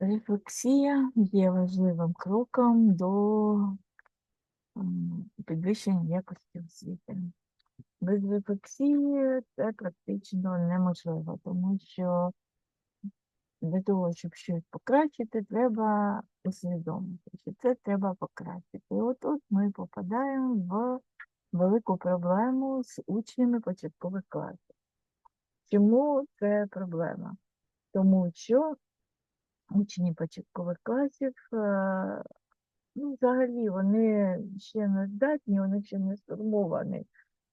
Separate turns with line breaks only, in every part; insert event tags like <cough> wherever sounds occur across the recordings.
Рефлексія є важливим кроком до підвищення якості освіти. Без рефлексії це практично неможливо, тому що для того, щоб щось покращити, треба усвідомити, що це треба покращити. І отут ми попадаємо в велику проблему з учнями початкових класів. Чому це проблема? Тому що учні початкових класів, е, ну, взагалі, вони ще не здатні, вони ще не сформовані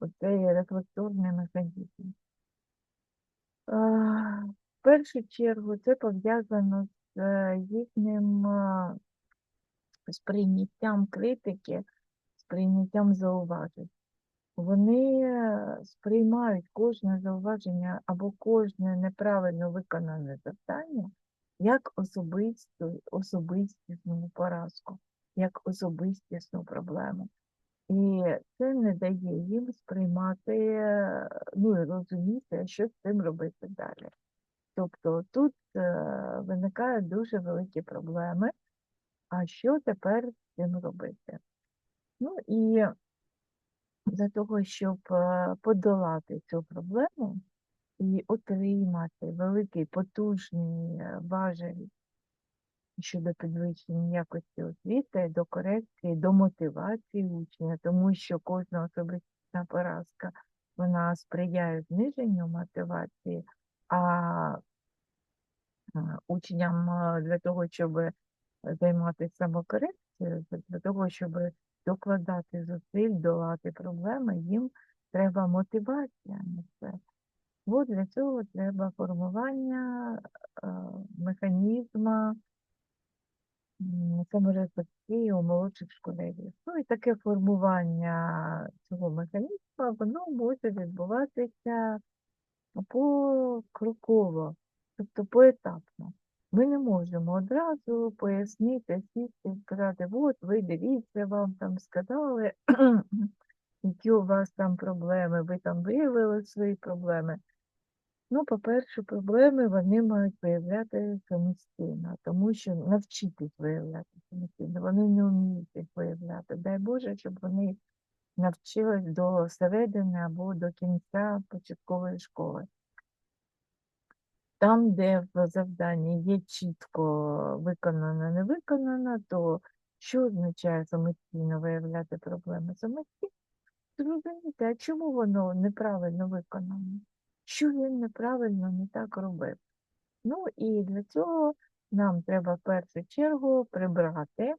оцей рефлекторний механізм. Е, В першу чергу це пов'язано з е, їхнім сприйняттям критики, сприйняттям зауважень. Вони сприймають кожне зауваження або кожне неправильно виконане завдання як особисту, особистісну поразку, як особистісну проблему. І це не дає їм сприймати, ну і розуміти, що з цим робити далі. Тобто тут е, виникають дуже великі проблеми. А що тепер з цим робити? Ну і для того, щоб е, подолати цю проблему і отримати великий потужний е, важель щодо підвищення якості освіти, до корекції, до мотивації учня, тому що кожна особиста поразка вона сприяє зниженню мотивації, а е, учням е, для того, щоб займатися самокорекцією, для того, щоб докладати зусиль, долати проблеми, їм треба мотивація на це. От для цього треба формування е, механізму саморефлексії у молодших школярів. Ну і таке формування цього механізму, воно може відбуватися покроково, тобто поетапно. Ми не можемо одразу пояснити, сісти і сказати, от ви дивіться, вам там сказали, <clears throat> які у вас там проблеми, ви там виявили свої проблеми. Ну, по-перше, проблеми вони мають виявляти самостійно, тому що навчитись виявляти самостійно, вони не вміють їх виявляти. Дай Боже, щоб вони навчились до середини або до кінця початкової школи. Там, де в завданні є чітко виконано, не виконано, то що означає самостійно виявляти проблеми? Самостійно зрозуміти, а чому воно неправильно виконано? Що він неправильно не так робив? Ну і для цього нам треба в першу чергу прибрати,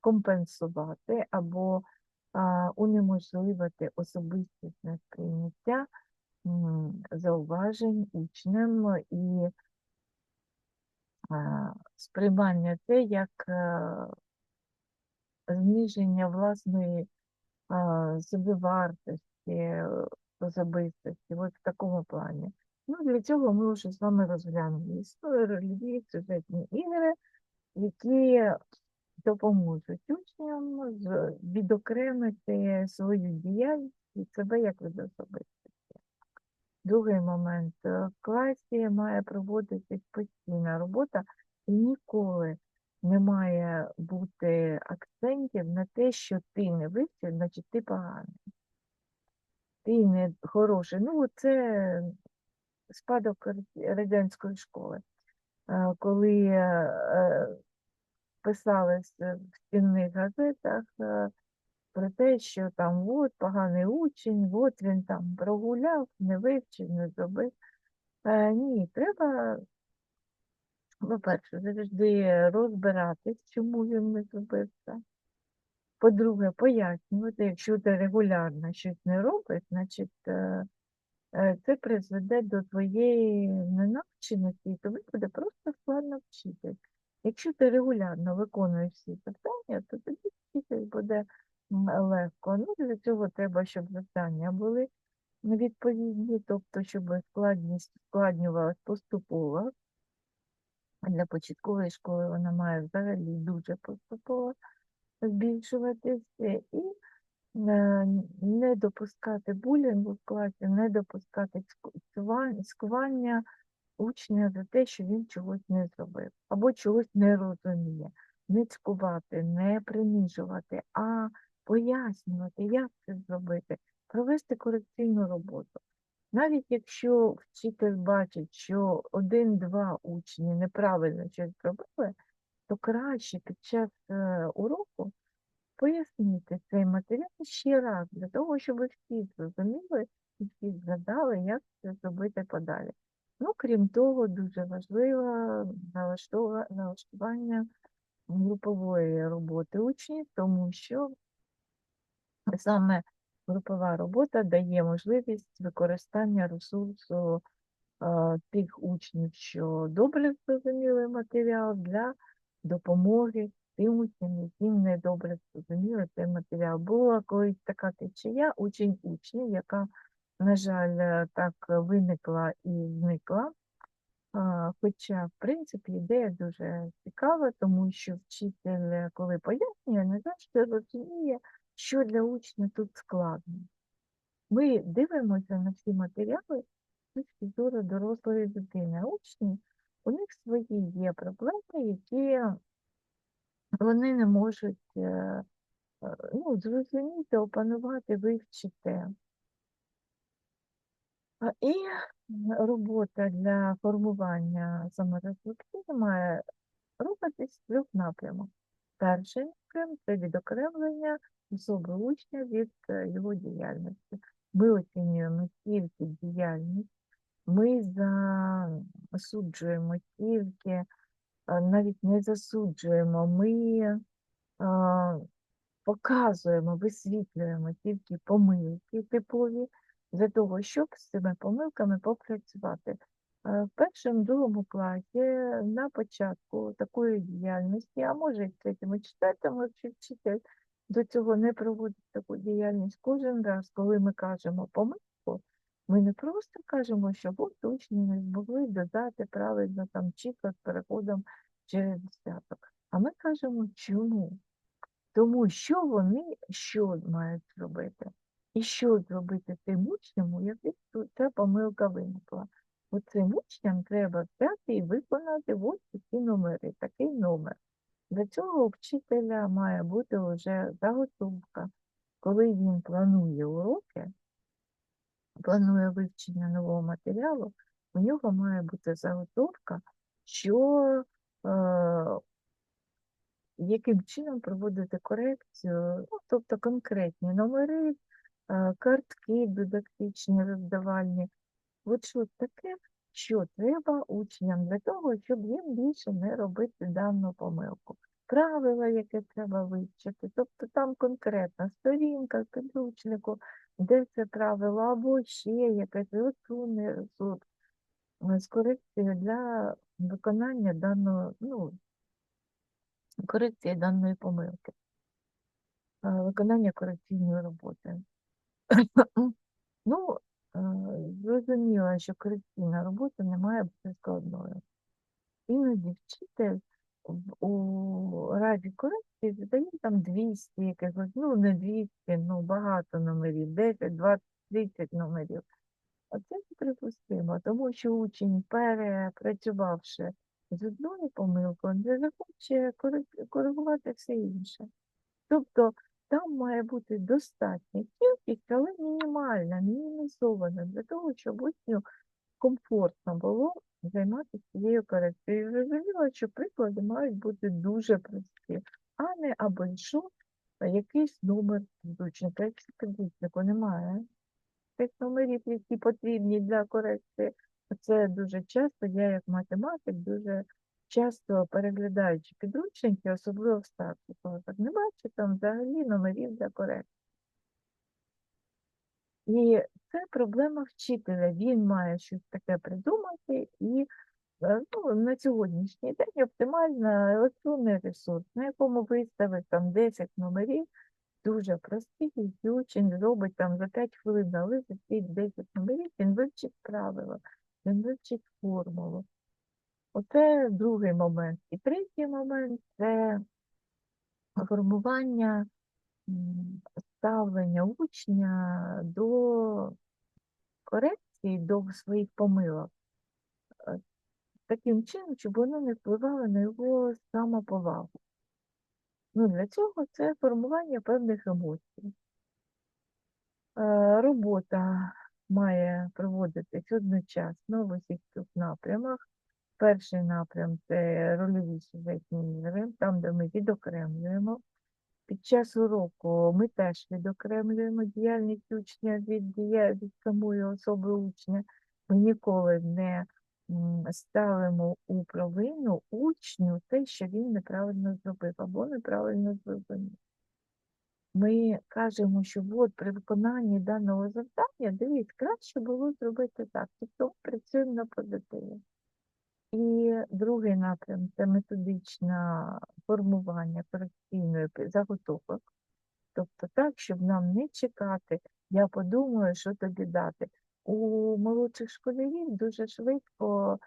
компенсувати або а, унеможливити особистісне сприйняття зауважень учнем і а, сприймання це як а, зниження власної собівартості, особистості, от в такому плані. Ну, для цього ми вже з вами розглянули історію, рольові сюжетні ігри, які допоможуть учням відокремити свою діяльність від себе як від особистості. Другий момент. В класі має проводитись постійна робота і ніколи не має бути акцентів на те, що ти не вивчив, значить ти поганий. Ти не хороший. Ну, це спадок радянської школи. Е, Коли е, е, писали в стінних газетах е, про те, що там от поганий учень, от він там прогуляв, не вивчив, не зробив. Ні, треба, по-перше, завжди розбиратись, чому він не зробив це. По-друге, пояснювати, якщо ти регулярно щось не робиш, значить е, е, це призведе до твоєї ненавченості, і тобі буде просто складно вчитись. Якщо ти регулярно виконуєш всі завдання, то тобі вчитись буде легко. Ну, для цього треба, щоб завдання були відповідні, тобто, щоб складність складнювалась поступово. Для початкової школи вона має взагалі дуже поступово збільшуватися і е, не допускати булінгу в класі, не допускати цьку- цькування, учня за те, що він чогось не зробив або чогось не розуміє. Не цькувати, не принижувати, а пояснювати, як це зробити, провести корекційну роботу. Навіть якщо вчитель бачить, що один-два учні неправильно щось зробили, то краще під час е, уроку пояснити цей матеріал ще раз, для того, щоб всі зрозуміли і всі згадали, як це зробити подалі. Ну, крім того, дуже налаштова- налаштування групової роботи учнів, тому що саме групова робота дає можливість використання ресурсу е, тих учнів, що добре зрозуміли матеріал для допомоги тим учням, яким не добре зрозуміли цей матеріал. Була колись така течія учень учнів, яка, на жаль, е, так виникла і зникла. Хоча, в принципі, ідея дуже цікава, тому що вчитель, е, коли пояснює, не завжди розуміє, що для учня тут складно. Ми дивимося на всі матеріали з точки зору дорослої дитини. Учні, у них свої є проблеми, які вони не можуть е, е, ну, зрозуміти, опанувати, вивчити. І робота для формування саморефлексії має рухатись в трьох напрямах. Перший напрям це відокремлення особи учня від е, його діяльності. Ми оцінюємо тільки діяльність, ми засуджуємо тільки, е, навіть не засуджуємо, ми е, показуємо, висвітлюємо тільки помилки типові для того, щоб з цими помилками попрацювати. Е, В першому, другому класі на початку такої діяльності, а може і в третьому, четвертому, якщо вчитель до цього не проводить таку діяльність, кожен раз, коли ми кажемо помилку, ми не просто кажемо, що от учні не змогли додати правильно там чітко з переходом через десяток. А ми кажемо, чому? Тому що вони що мають зробити? І що зробити тим учням, у ця помилка виникла? Оцим учням треба взяти і виконати ось такі номери, такий номер. Для цього у вчителя має бути вже заготовка. Коли він планує уроки, планує вивчення нового матеріалу, у нього має бути заготовка, що е, яким чином проводити корекцію, ну, тобто конкретні номери, е, картки дидактичні, роздавальні. От що таке, що треба учням для того, щоб їм більше не робити дану помилку. Правила, яке треба вивчити, тобто там конкретна сторінка підручнику, де це правило, або ще якесь розсунний ресурс е, з корекцією для виконання даного, ну, корекції даної помилки, е, виконання корекційної роботи. Ну, е, зрозуміло, що корекційна робота не має бути складною. Іноді вчитель у разі корекції задає там 200 якихось, ну не 200, ну багато номерів, 10, 20, 30 номерів. А це неприпустимо, тому що учень, перепрацювавши з одною помилкою, не захоче коригувати все інше. Тобто там має бути достатня кількість, але мінімальна, мінімізована, для того, щоб учню комфортно було займатися цією корекцією. Зрозуміло, що приклади мають бути дуже прості, а не або що, якийсь номер підручника. Якщо підручнику немає тих номерів, які потрібні для корекції, це дуже часто, я як математик дуже часто переглядаючи підручники, особливо в старших класах, не бачу там взагалі номерів для корекції. І це проблема вчителя. Він має щось таке придумати і е, ну, на сьогоднішній день оптимальна електронний ресурс, на якому виставить там 10 номерів, дуже простий, і учень зробить там за 5 хвилин нализить ці 10 номерів, він вивчить правила, він вивчить формулу. Оце другий момент. І третій момент це формування ставлення учня до корекції, до своїх помилок. Е, таким чином, щоб воно не впливало на його самоповагу. Ну, для цього це формування певних емоцій. Е, Робота має проводитись одночасно в усіх трьох напрямах. Перший напрям це рольові сюжетні ігри, там, де ми відокремлюємо. Під час уроку ми теж відокремлюємо діяльність учня від, дія... від самої особи учня. Ми ніколи не ставимо у провину учню те, що він неправильно зробив або неправильно зрозумів. Ми кажемо, що от при виконанні даного завдання, дивіться, краще було зробити так. Тобто працюємо на позитиві. І другий напрям це методичне формування корекційної заготовок. Тобто так, щоб нам не чекати, я подумаю, що тобі дати. У молодших школярів дуже швидко,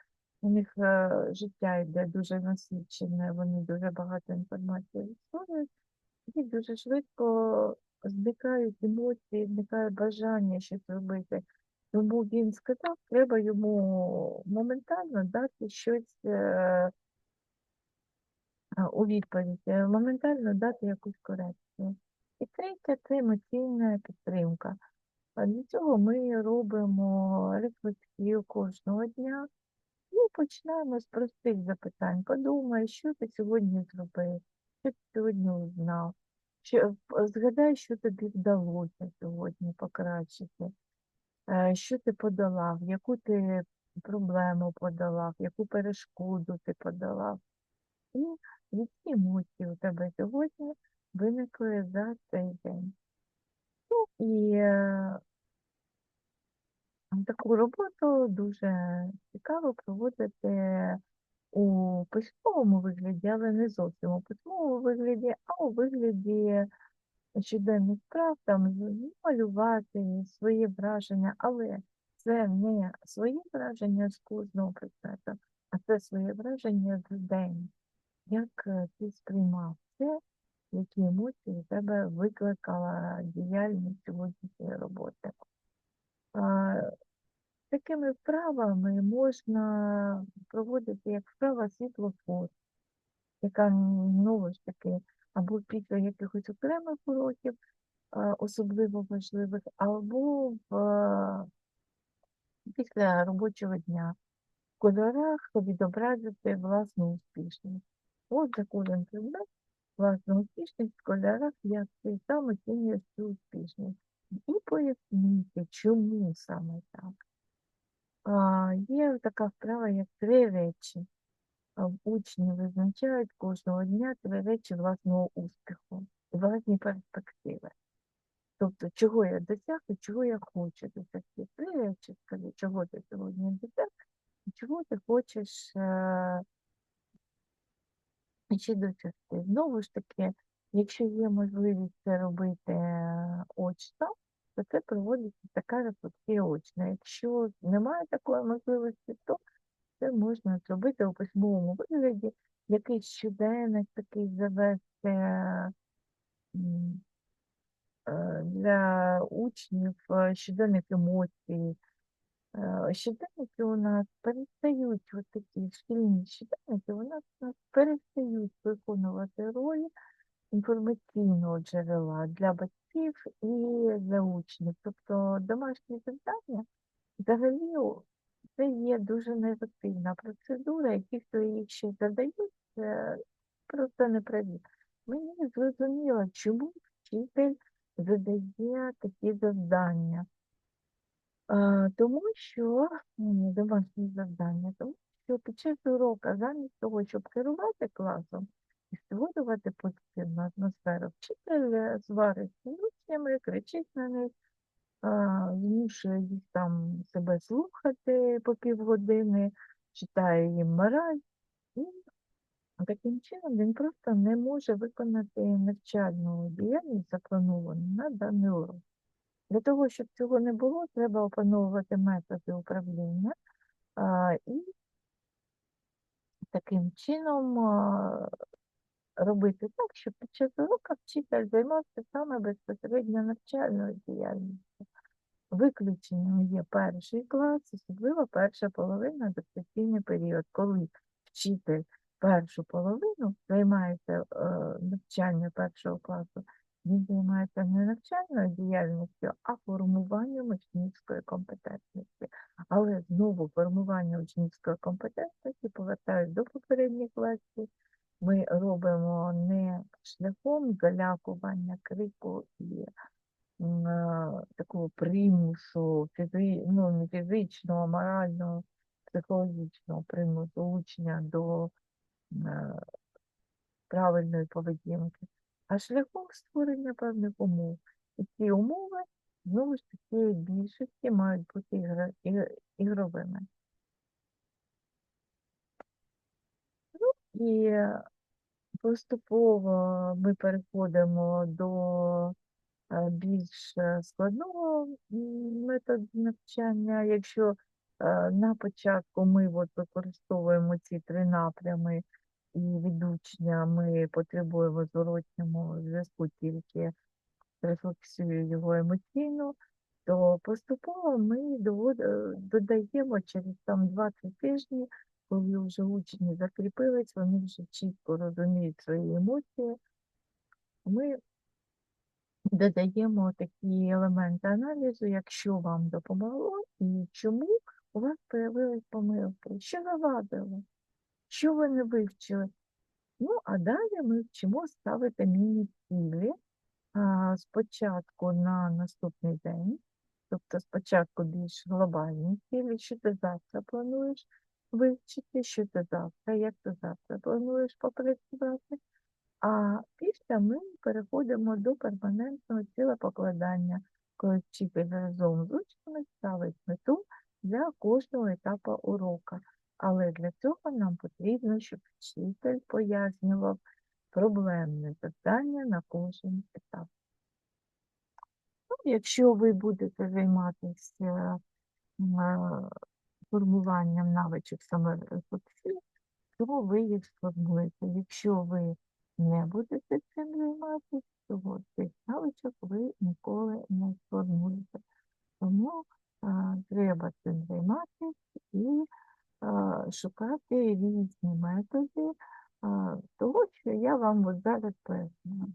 у них е, життя йде дуже насичене, вони дуже багато інформації відстоюють, і дуже швидко зникають емоції, зникає бажання щось робити. Тому він сказав, треба йому моментально дати щось е, у відповідь, е, моментально дати якусь корекцію. І третє це емоційна підтримка. Для цього ми робимо рефлексію кожного дня і починаємо з простих запитань. Подумай, що ти сьогодні зробив, що ти сьогодні узнав, що, згадай, що тобі вдалося сьогодні покращити, е, що ти подолав, яку ти проблему подолав, яку перешкоду ти подолав. І які емоції у тебе сьогодні виникли за цей день. Ну і е, таку роботу дуже цікаво проводити у письмовому вигляді, але не зовсім у письмовому вигляді, а у вигляді щоденних справ, там малювати свої враження, але це не свої враження з кожного предмету, а це своє враження за день. Як е, ти сприймав це, які емоції тебе викликала діяльність сьогоднішньої роботи? Такими вправами можна проводити як вправа світлофор, яка знову ж таки або після якихось окремих уроків, особливо важливих, або в, після робочого дня в кольорах відобразити власну успішність. От за кожен предмет власну успішність в кольорах, як ти сам оцінюєш цю успішність. І пояснити, чому саме так. А, Є така вправа, як три речі. Учні визначають кожного дня три речі власного успіху, власні перспективи. Тобто, чого я досяг і чого я хочу досягти. Три речі, скажи, чого ти сьогодні досяг, і чого ти хочеш е, ще досягти. Знову ж таки, якщо є можливість це робити е, очно, то це проводиться така рефлексія очна. Якщо немає такої можливості, то це можна зробити у письмовому вигляді, якийсь щоденник такий завести е, для учнів, е, щоденник емоцій. Е, Щоденники у нас перестають, от такі шкільні щоденники, у нас, у нас перестають виконувати роль інформаційного джерела для батьків і для учнів. Тобто домашні завдання взагалі це є дуже неефективна процедура, і ті, хто їх ще задають, це просто не праві. Мені зрозуміло, чому вчитель задає такі завдання. Тому що домашні завдання, тому що під час уроку, замість того, щоб керувати класом і створювати позитивну атмосферу, вчитель е, з учнями, кричить на них, а, змушує їх там себе слухати по півгодини, читає їм мораль, і таким чином він просто не може виконати навчальну діяльність, заплановану на даний урок. Для того, щоб цього не було, треба опановувати методи управління і таким чином робити так, щоб під час уроку вчитель займався саме безпосередньо навчальною діяльністю. Виключенням є перший клас, особливо перша половина адаптаційний період, коли вчитель першу половину займається е, навчання першого класу, він займається не навчальною діяльністю, а формуванням учнівської компетентності. Але знову формування учнівської компетентності, повертаюсь до попередніх лекцій, ми робимо не шляхом залякування, крику і е, такого примусу, фізи, ну, не фізичного, морального, психологічного примусу учня до е, правильної поведінки, а шляхом створення певних умов. І ці умови, знову ж таки, більшості мають бути ігровими. Ну і поступово ми переходимо до е, більш е, складного методу навчання. Якщо е, на початку ми от використовуємо ці три напрями, і від учня ми потребуємо зворотнього зв'язку тільки з рефлексією його емоційну, то поступово ми додаємо через там 2-3 тижні, коли вже учні закріпились, вони вже чітко розуміють свої емоції, ми додаємо такі елементи аналізу, якщо вам допомогло і чому у вас появились помилки, що завадило, що ви не вивчили. Ну, а далі ми вчимо ставити міні-цілі спочатку на наступний день, тобто спочатку більш глобальні цілі, що ти завтра плануєш вивчити, що ти завтра, як ти завтра плануєш попрацювати. А після ми переходимо до перманентного цілепокладання, коли вчитель разом з учнями ставить мету для кожного етапу урока. Але для цього нам потрібно, щоб вчитель пояснював проблемне завдання на кожен етап. Ну, якщо ви будете займатися е, формуванням навичок саморефлексії, то ви їх сформуєте. Якщо ви не будете цим займатися, то цих навичок ви ніколи не сформуєте. Тому е, треба цим займатися і е, шукати різні методи е, того, що я вам зараз пояснила.